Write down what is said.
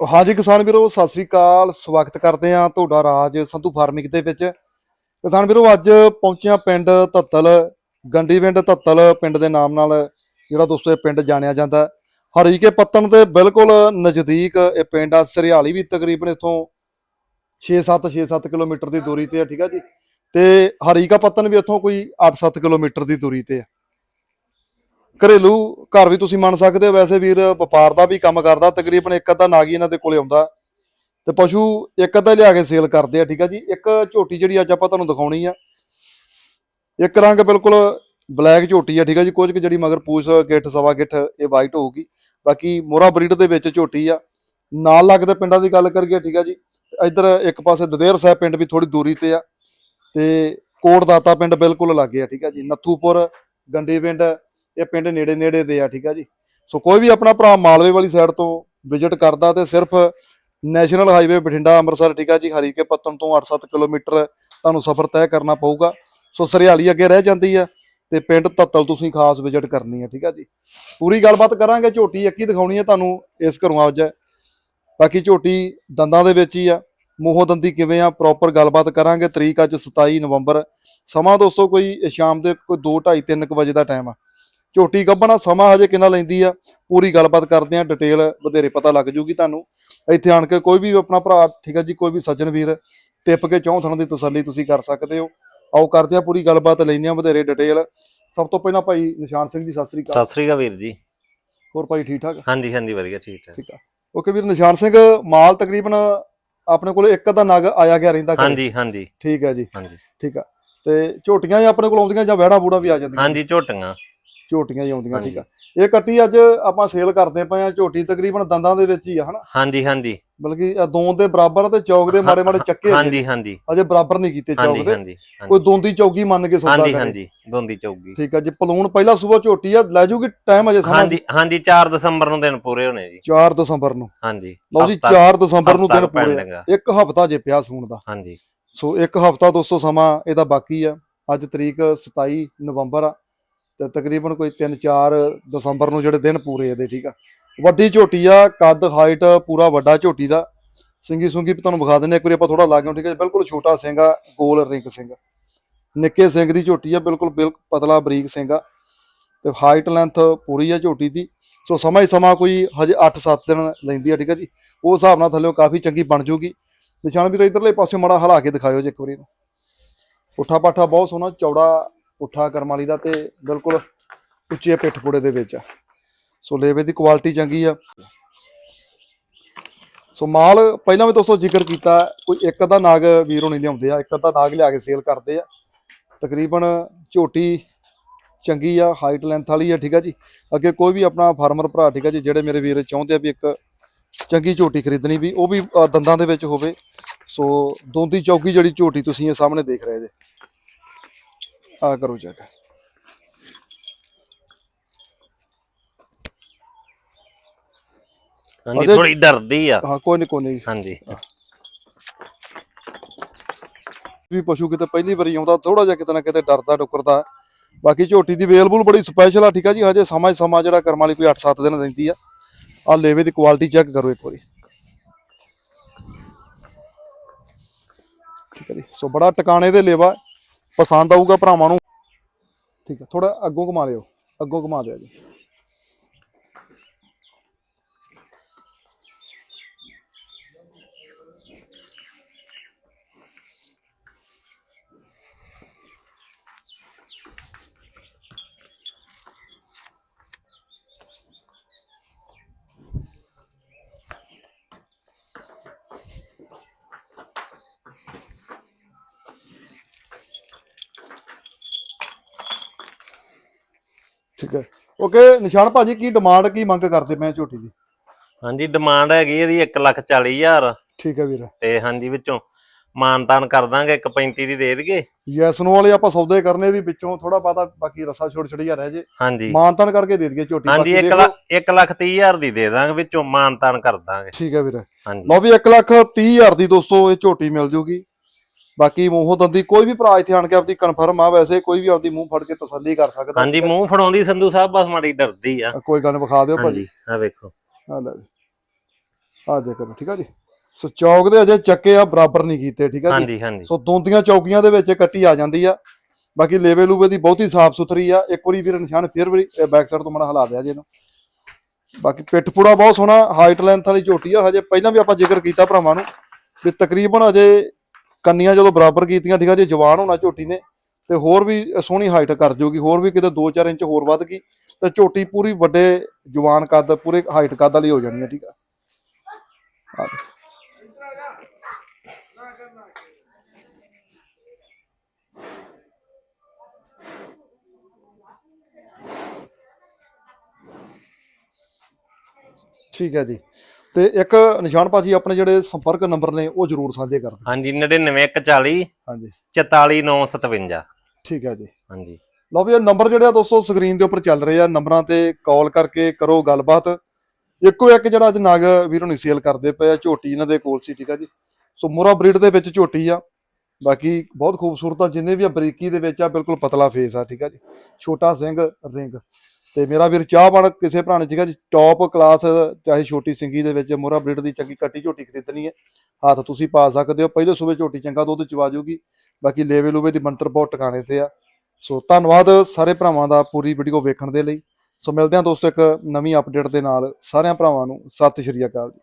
ਹਾਂਜੀ ਕਿਸਾਨ ਵੀਰੋ, ਸਤਿ ਸ੍ਰੀ ਅਕਾਲ। ਸਵਾਗਤ ਕਰਦੇ ਆ ਤੁਹਾਡਾ ਰਾਜ ਸੰਧੂ ਫਾਰਮਿੰਗ ਦੇ ਵਿੱਚ। ਕਿਸਾਨ ਵੀਰੋ, ਅੱਜ ਪਹੁੰਚਿਆ ਪਿੰਡ ਧੱਤਲ, ਗੰਡੀ ਪਿੰਡ ਧੱਤਲ, ਪਿੰਡ ਦੇ ਨਾਮ ਨਾਲ ਜਿਹੜਾ ਦੋਸਤੋ ਇਹ ਪਿੰਡ ਜਾਣਿਆ ਜਾਂਦਾ। ਹਰੀਕੇ ਪੱਤਣ ਦੇ ਬਿਲਕੁਲ ਨਜ਼ਦੀਕ ਇਹ ਪਿੰਡ ਆ, ਸਰਿਆਲੀ ਵੀ ਤਕਰੀਬਨ ਇੱਥੋਂ 6-7 6-7 ਕਿਲੋਮੀਟਰ ਦੀ ਦੂਰੀ ਤੇ ਆ, ਠੀਕ ਆ ਜੀ। ਤੇ ਹਰੀਕਾ ਪੱਤਣ ਵੀ ਇੱਥੋਂ ਕੋਈ 8-7 ਕਿਲੋਮੀਟਰ ਦੀ ਦੂਰੀ ਤੇ ਆ। ਘਰੇਲੂ ਘਰ ਵੀ ਤੁਸੀਂ ਮੰਨ ਸਕਦੇ ਹੋ, ਵੈਸੇ ਵੀਰ ਵਪਾਰ ਦਾ ਵੀ ਕੰਮ ਕਰਦਾ, ਤਕਰੀਬਨ ਇੱਕ ਅੱਧਾ ਨਾਗੀ ਇਹਨਾਂ ਦੇ ਕੋਲੇ ਆਉਂਦਾ। ਤੇ ਪਸ਼ੂ ਇੱਕ ਅੱਧਾ ਲਿਆ ਕੇ ਸੇਲ ਕਰਦੇ ਆ, ਠੀਕ ਆ ਜੀ? ਇੱਕ ਝੋਟੀ ਜਿਹੜੀ ਅੱਜ ਆਪਾਂ ਤੁਹਾਨੂੰ ਦਿਖਾਉਣੀ ਆ। ਇੱਕ ਰੰਗ ਬਿਲਕੁਲ ਬਲੈਕ ਝੋਟੀ ਆ, ਠੀਕ ਆ ਜੀ? ਕੁਝ ਕੁ ਜਿਹੜੀ ਮਗਰ ਪੂਛ, ਗਿੱਠ, ਸਵਾ ਗਿੱਠ, ਇਹ ਵਾਈਟ ਹੋਊਗੀ। ਬਾਕੀ ਮੋਰਾ ਬਰੀਡ ਦੇ ਵਿੱਚ ਝੋਟੀ ਆ। ਨਾਲ ਲੱਗਦੇ ਪਿੰਡਾਂ ਦੀ ਗੱਲ ਕਰੀਏ, ਠੀਕ ਆ ਜੀ? ਇੱਧਰ ਇੱਕ ਪਾਸੇ ਦਦੇਰ ਸਾਹਿਬ ਪਿੰਡ ਵੀ ਥੋੜੀ ਦੂਰੀ ਤੇ ਆ। ਤੇ ਕੋਟ ਦਾਤਾ ਪਿੰਡ ਬਿਲਕੁਲ ਲਾਗੇ ਆ, ਠੀਕ ਆ ਜੀ? ਨੱਥੂਪੁਰ, ਗੰਡੀ ਪਿੰਡ ਇਹ ਪਿੰਡ ਨੇੜੇ ਨੇੜੇ ਦੇ ਆ, ਠੀਕ ਆ ਜੀ। ਸੋ ਕੋਈ ਵੀ ਆਪਣਾ ਭਰਾ ਮਾਲਵੇ ਵਾਲੀ ਸਾਈਡ ਤੋਂ ਵਿਜ਼ਿਟ ਕਰਦਾ ਤੇ ਸਿਰਫ ਨੈਸ਼ਨਲ ਹਾਈਵੇ ਬਠਿੰਡਾ ਅੰਮ੍ਰਿਤਸਰ, ਠੀਕ ਆ ਜੀ, ਹਰੀਕੇ ਪੱਤਨ ਤੋਂ 8-7 ਕਿਲੋਮੀਟਰ ਤੁਹਾਨੂੰ ਸਫ਼ਰ ਤੈਅ ਕਰਨਾ ਪਊਗਾ। ਸੋ ਸਰਿਆਲੀ ਅੱਗੇ ਰਹਿ ਜਾਂਦੀ ਆ ਤੇ ਪਿੰਡ ਤੱਤਲ ਤੁਸੀਂ ਖਾਸ ਵਿਜ਼ਿਟ ਕਰਨੀ ਆ, ਠੀਕ ਆ ਜੀ। ਪੂਰੀ ਗੱਲਬਾਤ ਕਰਾਂਗੇ, ਝੋਟੀ ਇੱਕ ਹੀ ਦਿਖਾਉਣੀ ਆ ਤੁਹਾਨੂੰ ਇਸ ਘਰੋਂ ਅੱਜ ਬਾਕੀ ਝੋਟੀ ਦੰਦਾਂ ਦੇ ਵਿੱਚ ਹੀ ਆ। ਮੂੰਹੋਂ ਦੰਦੀ ਕਿਵੇਂ ਆ ਪ੍ਰੋਪਰ ਗੱਲਬਾਤ ਕਰਾਂਗੇ। ਤਰੀਕ ਅੱਜ 27 ਨਵੰਬਰ। ਸਮਾਂ ਦੋਸਤੋ ਕੋਈ ਸ਼ਾਮ ਦੇ ਕੋਈ 2:30 3 ਵਜੇ ਦਾ ਟਾਈਮ ਆ। ਝੋਟੀ ਗੱਭਣਾ ਸਮਾਂ ਹਜੇ ਕਿੰਨਾ ਲੈਂਦੀ ਆ? ਪੂਰੀ ਗੱਲਬਾਤ ਕਰਦੇ ਆ ਡਿਟੇਲ ਵਧੇਰੇ ਪਤਾ ਲੱਗ ਜੂਗੀ ਤੁਹਾਨੂੰ। ਇੱਥੇ ਆਣ ਕੇ ਕੋਈ ਵੀ ਆਪਣਾ ਭਰਾ ਠੀਕ ਆ ਜੀ ਕੋਈ ਵੀ ਸੱਜਣ ਵੀਰ ਟਿੱਪ ਕੇ ਚੌਂ ਥਣ ਦੀ ਤਸੱਲੀ ਤੁਸੀਂ ਕਰ ਸਕਦੇ ਹੋ। ਆਓ ਕਰਦੇ ਆ ਪੂਰੀ ਗੱਲਬਾਤ ਲੈਂਦੇ ਆ ਵਧੇਰੇ ਡਿਟੇਲ ਸਭ ਤੋਂ ਪਹਿਲਾਂ ਭਾਈ ਨਿਸ਼ਾਨ ਸਿੰਘ ਜੀ ਸਤਿ ਸ੍ਰੀ ਅਕਾਲ। ਸਤਿ ਸ੍ਰੀ ਅਕਾਲ ਵੀਰ ਜੀ। ਹੋਰ ਭਾਈ ਠੀਕ ਠਾਕ? ਹਾਂਜੀ ਹਾਂਜੀ ਵਧੀਆ ਠੀਕ ਠਾਕ। ਠੀਕ ਆ। ਓਕੇ ਵੀਰ ਨਿਸ਼ਾਨ ਸਿੰਘ ਮਾਲ ਤਕਰੀਬਨ ਆਪਣੇ ਕੋਲ ਇੱਕ ਅੱਧਾ ਨਗ ਆਇਆ ਗਿਆ ਰਹਿੰਦਾ। ਹਾਂਜੀ ਹਾਂਜੀ। ਠੀਕ ਹੈ ਜੀ। ਹਾਂਜੀ। ਠੀਕ ਆ। ਤੇ ਝੋਟੀਆਂ ਹੀ ਆਪਣੇ ਕੋਲ ਆਉਂਦੀਆਂ ਜਾਂ ਵਹਿੜਾ ਬੂੜਾ ਵੀ ਆ ਜਾਂਦੀਆਂ? ਹਾਂਜੀ ਝੋਟੀਆਂ। ਝੋਟੀਆਂ ਹੀ ਆਉਂਦੀਆਂ। ਠੀਕ ਆ। ਇਹ ਕੱਟੀ ਅੱਜ ਆਪਾਂ ਸੇਲ ਕਰਦੇ ਪਏ ਆ ਝੋਟੀ ਤਕਰੀਬਨ ਦੰਦਾਂ ਦੇ ਵਿੱਚ ਹੀ ਆ ਹਨਾ? ਹਾਂਜੀ ਹਾਂਜੀ। ਬਲਕਿ ਦੋਂਦ ਦੇ ਬਰਾਬਰ ਤੇ ਚੌਕ ਦੇ ਮਾੜੇ ਮਾੜੇ ਚੱਕੇ ਹਾਂਜੀ ਹਾਂਜੀ। ਅਜੇ ਬਰਾਬਰ ਨਹੀਂ ਕੀਤੇ ਚੌਕ ਦੇ। ਹਾਂਜੀ ਕੋਈ ਦੋਂਦੀ ਚੌਕੀ ਮੰਨ ਕੇ ਸੌਦਾ ਹਾਂਜੀ ਕਰੇ। ਹਾਂਜੀ ਦੋਂਦੀ ਚੌਗੀ। ਠੀਕ ਆ ਜੀ ਪਲੂਣ ਪਹਿਲਾ ਸੂਬਾ ਝੋਟੀ ਆ ਲੈ ਜੂਗੀ ਟਾਈਮ ਅਜੇ ਸਮਾਂ ਹਾਂਜੀ ਹਾਂਜੀ 4 ਦਸੰਬਰ ਨੂੰ ਦਿਨ ਪੂਰੇ ਹੋਣੇ ਜੀ। 4 ਦਸੰਬਰ ਨੂੰ। ਹਾਂਜੀ ਲਓ ਜੀ ਹਫ਼ਤਾ- 4 ਦਸੰਬਰ ਨੂੰ ਦਿਨ ਪੂਰੇ। ਇੱਕ ਹਫਤਾ ਜੇ ਪਿਆ ਸੂਣ ਦਾ। ਹਾਂਜੀ। ਸੋ ਇੱਕ ਹਫਤਾ ਦੋਸਤੋ ਸਮਾਂ ਇਹਦਾ ਬਾਕੀ ਆ। ਅੱਜ ਤਰੀਕ 27 ਨਵੰਬਰ ਆ। ਤੇ ਤਕਰੀਬਨ ਕੋਈ 3-4 ਦਸੰਬਰ ਨੂੰ ਜਿਹੜੇ ਦਿਨ ਪੂਰੇ ਇਹਦੇ, ਠੀਕ ਆ? ਵੱਡੀ ਝੋਟੀ ਆ, ਕੱਦ ਹਾਈਟ ਪੂਰਾ ਵੱਡਾ ਝੋਟੀ ਦਾ। ਸਿੰਗੀ ਸੁੰਗੀ ਵੀ ਤੁਹਾਨੂੰ ਵਿਖਾ ਦਿੰਦੇ ਇੱਕ ਵਾਰੀ ਆਪਾਂ ਥੋੜਾ ਲਾ ਕੇ ਠੀਕ ਹੈ ਬਿਲਕੁਲ ਛੋਟਾ ਸਿੰਘ ਆ, ਗੋਲ ਰਿੰਗ ਸਿੰਘ। ਨਿੱਕੇ ਸਿੰਘ ਦੀ ਝੋਟੀ ਆ, ਬਿਲਕੁਲ ਬਿਲਕੁਲ ਪਤਲਾ ਬਰੀਕ ਸਿੰਘ ਆ। ਤੇ ਹਾਈਟ ਲੈਂਥ ਪੂਰੀ ਆ ਝੋਟੀ ਦੀ। ਸੋ ਸਮਾਂ ਹੀ ਸਮਾਂ ਕੋਈ ਹਜੇ 8-7 ਦਿਨ ਲੈਂਦੀ ਆ, ਠੀਕ ਆ ਜੀ? ਉਹ ਹਿਸਾਬ ਨਾਲ ਥੱਲੇ ਕਾਫੀ ਚੰਗੀ ਬਣ ਜੂਗੀ। ਨਿਸ਼ਾਨ ਵੀ ਇਧਰਲੇ ਪਾਸੇ ਮੜਾ ਹਲਾ ਕੇ ਦਿਖਾਇਓ ਜੀ ਇੱਕ ਵਾਰੀ ਪੁੱਠਾ ਪਾਠਾ ਬਹੁਤ ਸੋਹਣਾ, ਚੌੜਾ ਪੁੱਠਾ ਕਰਮ ਵਾਲੀ ਦਾ ਤੇ ਬਿਲਕੁਲ ਉੱਚੇ ਪਿੱਠ ਪੁੜੇ ਦੇ ਵਿੱਚ ਆ। ਸੋ ਲੇਵੇ ਦੀ ਕੁਆਲਿਟੀ ਚੰਗੀ ਆ। ਸੋ ਮਾਲ ਪਹਿਲਾਂ ਵੀ ਦੋਸਤੋ ਜ਼ਿਕਰ ਕੀਤਾ, ਕੋਈ ਇੱਕ ਅੱਧਾ ਨਾਗ ਵੀਰੋਂ ਨਹੀਂ ਲਿਆਉਂਦੇ ਆ, ਇੱਕ ਅੱਧਾ ਨਾਗ ਲਿਆ ਕੇ ਸੇਲ ਕਰਦੇ ਆ। ਤਕਰੀਬਨ ਝੋਟੀ ਚੰਗੀ ਆ ਹਾਈਟ ਲੈਂਥ ਵਾਲੀ ਆ, ਠੀਕ ਆ ਜੀ। ਅੱਗੇ ਕੋਈ ਵੀ ਆਪਣਾ ਫਾਰਮਰ ਭਰਾ, ਠੀਕ ਆ ਜੀ, ਜਿਹੜੇ ਮੇਰੇ ਵੀਰ ਚਾਹੁੰਦੇ ਆ ਵੀ ਇੱਕ ਚੰਗੀ ਝੋਟੀ ਖਰੀਦਣੀ ਵੀ, ਉਹ ਵੀ ਦੰਦਾਂ ਦੇ ਵਿੱਚ ਹੋਵੇ। ਸੋ ਦੋਂਦੀ ਚੌਕੀ ਜਿਹੜੀ ਝੋਟੀ ਤੁਸੀਂ ਇਹ ਸਾਹਮਣੇ ਦੇਖ ਰਹੇ ਜੇ। ਆ ਕਰੋ ਚੈੱਕ ਹਾਂਜੀ ਉਹਦੇ- ਥੋੜੀ ਡਰਦੀ ਆ। ਹਾਂ ਕੋਈ ਨਹੀਂ ਕੋਈ ਨਹੀਂ। ਹਾਂਜੀ। ਵੀ ਪਸ਼ੂ ਕਿਤੇ ਪਹਿਲੀ ਵਾਰੀ ਆਉਂਦਾ ਥੋੜਾ ਜਿਹਾ ਕਿਤੇ ਨਾ ਕਿਤੇ ਡਰਦਾ ਡੁਕਰਦਾ। ਬਾਕੀ ਝੋਟੀ ਦੀ ਵੇਲਬੁਲ ਬੜੀ ਸਪੈਸ਼ਲ ਆ ਠੀਕ ਆ ਜੀ? ਹਜੇ ਸਮਾਂ ਹੀ ਸਮਾਂ ਜਿਹੜਾ ਕਰਮ ਵਾਲੀ ਕੋਈ 8-7 ਦਿਨ ਰਹਿੰਦੀ ਆ। ਆ ਲੇਵੇ ਦੀ ਕੁਆਲਿਟੀ ਚੈੱਕ ਕਰੋ ਇੱਕ ਵਾਰੀ। ਠੀਕ ਹੈ ਜੀ? ਸੋ ਬੜਾ ਟਿਕਾਣੇ ਦੇ ਲੇਵਾ। ਪਸੰਦ ਆਊਗਾ ਭਰਾਵਾਂ ਨੂੰ। ਠੀਕ ਹੈ ਥੋੜਾ ਅੱਗੋਂ ਘੁਮਾ ਲਿਓ ਅੱਗੋਂ ਘੁਮਾ ਦਿਓ ਜੀ। ਠੀਕ ਹੈ। ਓਕੇ ਨਿਸ਼ਾਨ ਭਾਜੀ ਕੀ ਡਿਮਾਂਡ ਕੀ ਮੰਗ ਕਰਦੇ ਮੈਂ ਝੋਟੀ ਦੀ? ਹਾਂਜੀ ਡਿਮਾਂਡ ਹੈਗੀ ਇਹਦੀ 1 ਲੱਖ 40 ਹਜ਼ਾਰ। ਠੀਕ ਹੈ ਵੀਰ। ਤੇ ਹਾਂਜੀ ਵਿੱਚੋਂ ਮਾਨਤਾਨ ਕਰ ਦਾਂਗੇ 135 ਦੀ ਦੇ ਦੇਗੇ ਯੈਸ ਨੋ ਵਾਲੇ ਆਪਾਂ ਸੌਦੇ ਕਰਨੇ ਵੀ ਵਿੱਚੋਂ ਥੋੜਾ ਪਾਤਾ ਬਾਕੀ ਰਸਾ ਛੋੜ ਛੜੀਆ ਰਹਿ ਜੇ। ਹਾਂਜੀ। ਮਾਨਤਨ ਕਰਕੇ ਦੇ ਦਈਏ ਝੋਟੀ ਹਾਂਜੀ ਬਾਕੀ 1 ਦੇਖ। ਲੱਖ 1 ਲੱਖ 30 ਹਜ਼ਾਰ ਦੀ ਦੇ ਦਾਂਗੇ ਵਿੱਚੋਂ ਮਾਨਤਾਨ ਕਰ ਦਾਂਗੇ। ਠੀਕ ਹੈ ਵੀਰ। ਹਾਂਜੀ। ਲਓ ਵੀ 1 ਲੱਖ 30 ਹਜ਼ਾਰ ਦੀ ਦੋਸਤੋ ਇਹ ਝੋਟੀ ਮਿਲ ਜੂਗੀ। ਬਾਕੀ ਮੂੰਹੋਂ ਦੰਦੀ ਕੋਈ ਵੀ ਭਰਾ ਇੱਥੇ ਆਣ ਕੇ ਆਪਦੀ ਕਨਫਰਮ ਆ ਵੈਸੇ ਕੋਈ ਵੀ ਆਪਦੀ ਮੂੰਹ ਫੜ ਕੇ ਤਸੱਲੀ ਕਰ ਸਕਦਾ। ਹਾਂਜੀ ਮੂੰਹ ਫੜਾਉਂਦੀ ਸੰਧੂ ਸਾਹਿਬ ਬਸ ਮਾੜੀ ਡਰਦੀ ਆ। ਕੋਈ ਗੱਲ ਵਿਖਾ ਦਿਓ ਭਾਜੀ। ਆ ਵੇਖੋ। ਆ ਲੈ ਆ ਕਰੋ ਠੀਕ ਆ ਜੀ। ਸੋ ਚੌਕ ਦੇ ਅਜੇ ਚੱਕੇ ਆ ਬਰਾਬਰ ਨਹੀਂ ਕੀਤੇ ਠੀਕ ਆ ਜੀ? ਸੋ ਦੋਂਦੀਆਂ ਚੌਕੀਆਂ ਦੇ ਵਿੱਚ ਕੱਟੀ ਆ ਜਾਂਦੀ ਆ। ਬਾਕੀ ਲੇਵੇ ਲੂਵੇ ਦੀ ਬਹੁਤੀ ਸਾਫ਼ ਸੁਥਰੀ ਆ। ਇੱਕ ਵਾਰੀ ਵੀਰ ਨਿਸ਼ਾਨ ਫਿਰ ਵੀ ਬੈਕ ਸਾਈਡ ਤੋਂ ਮੜਾ ਹਿਲਾ ਦਿਆ ਜੇ ਇਹਨੂੰ। ਬਾਕੀ ਪਿੱਠ ਪੂੜਾ ਬਹੁਤ ਸੋਹਣਾ ਹਾਈਟ ਲੈਂਥ ਵਾਲੀ ਝੋਟੀ ਆ। ਹਜੇ ਪਹਿਲਾਂ ਵੀ ਆਪਾਂ ਜ਼ਿਕਰ ਕੀਤਾ ਭਰਾਵਾਂ ਨੂੰ ਵੀ ਤਕਰੀਬਨ ਅਜੇ ਕੰਨੀਆਂ ਜਦੋਂ ਬਰਾਬਰ ਕੀਤੀਆਂ, ਠੀਕ ਆ ਜੇ, ਜਵਾਨ ਹੋਣਾ ਝੋਟੀ ਨੇ, ਤੇ ਹੋਰ ਵੀ ਸੋਹਣੀ ਹਾਈਟ ਕਰ ਜਾਊਗੀ ਹੋਰ ਵੀ ਕਿਤੇ 2-4 ਇੰਚ ਹੋਰ ਵੱਧ ਗਈ, ਤੇ ਝੋਟੀ ਪੂਰੀ ਵੱਡੇ ਜਵਾਨ ਕੱਦ, ਪੂਰੇ ਹਾਈਟ ਕੱਦ ਵਾਲੀ ਹੋ ਜਾਣੀ ਆ, ਠੀਕ ਆ। ਠੀਕ ਹੈ ਜੀ। ਤੇ ਇੱਕ ਨਿਸ਼ਾਨ ਭਾਜੀ ਆਪਣੇ ਜਿਹੜੇ ਸੰਪਰਕ ਨੰਬਰ ਨੇ ਉਹ ਜਰੂਰ ਸਾਂਝੇ ਕਰ ਦਿਓ। ਹਾਂਜੀ 99140 ਹਾਂਜੀ। 44957 ਠੀਕ ਹੈ ਜੀ। ਹਾਂਜੀ। ਲਓ ਵੀ ਇਹ ਨੰਬਰ ਜਿਹੜੇ ਆ ਦੋਸਤੋ ਸਕਰੀਨ ਦੇ ਉੱਪਰ ਚੱਲ ਰਹੇ ਆ ਨੰਬਰਾਂ ਤੇ ਕਾਲ ਕਰਕੇ ਕਰੋ ਗੱਲਬਾਤ। ਇੱਕੋ ਇੱਕ ਜਿਹੜਾ ਅੱਜ ਨਗ ਵੀਰੋ ਨਹੀਂ ਸੇਲ ਕਰਦੇ ਪਏ ਆ ਝੋਟੀ ਇਹਨਾਂ ਦੇ ਕੋਲ ਸੀ ਠੀਕ ਆ ਜੀ। ਸੋ ਮੋਰਾ ਬਰੀਡ ਦੇ ਵਿੱਚ ਝੋਟੀ ਆ। ਬਾਕੀ ਬਹੁਤ ਖੂਬਸੂਰਤ ਆ ਜਿੰਨੇ ਵੀ ਆ ਬਰੀਕੀ ਦੇ ਵਿੱਚ ਆ ਬਿਲਕੁਲ ਪਤਲਾ ਫੇਸ ਆ ਠੀਕ ਆ ਜੀ। ਛੋਟਾ ਸਿੰਘ ਰਿੰਗ। ਤੇ ਮੇਰਾ ਵੀਰ ਚਾਹ ਬਣ ਕਿਸੇ ਭਰਾ ਨੇ ਠੀਕ ਆ ਜੀ ਟੌਪ ਕਲਾਸ ਚਾਹੇ ਛੋਟੀ ਸਿੰਗੀ ਦੇ ਵਿੱਚ ਮੋਰਾ ਬ੍ਰਿਡ ਦੀ ਚੰਗੀ ਕੱਟੀ ਝੋਟੀ ਖਰੀਦਣੀ ਹੈ, ਹੱਥ ਤੁਸੀਂ ਪਾ ਸਕਦੇ ਹੋ, ਪਹਿਲੇ ਸੂਬੇ ਝੋਟੀ ਚੰਗਾ ਦੁੱਧ ਚਵਾ ਜੂਗੀ, ਬਾਕੀ ਲੇਵੇ ਲੂਵੇ ਦੀ ਮੰਤਰ ਬਹੁਤ ਟਿਕਾਣੇ ਤੇ ਆ। ਸੋ ਧੰਨਵਾਦ ਸਾਰੇ ਭਰਾਵਾਂ ਦਾ ਪੂਰੀ ਵੀਡੀਓ ਵੇਖਣ ਦੇ ਲਈ। ਸੋ ਮਿਲਦੇ ਹਾਂ ਦੋਸਤੋ ਇੱਕ ਨਵੀਂ ਅਪਡੇਟ ਦੇ ਨਾਲ, ਸਾਰਿਆਂ ਭਰਾਵਾਂ ਨੂੰ ਸਤਿ ਸ਼੍ਰੀ ਅਕਾਲ ਜੀ।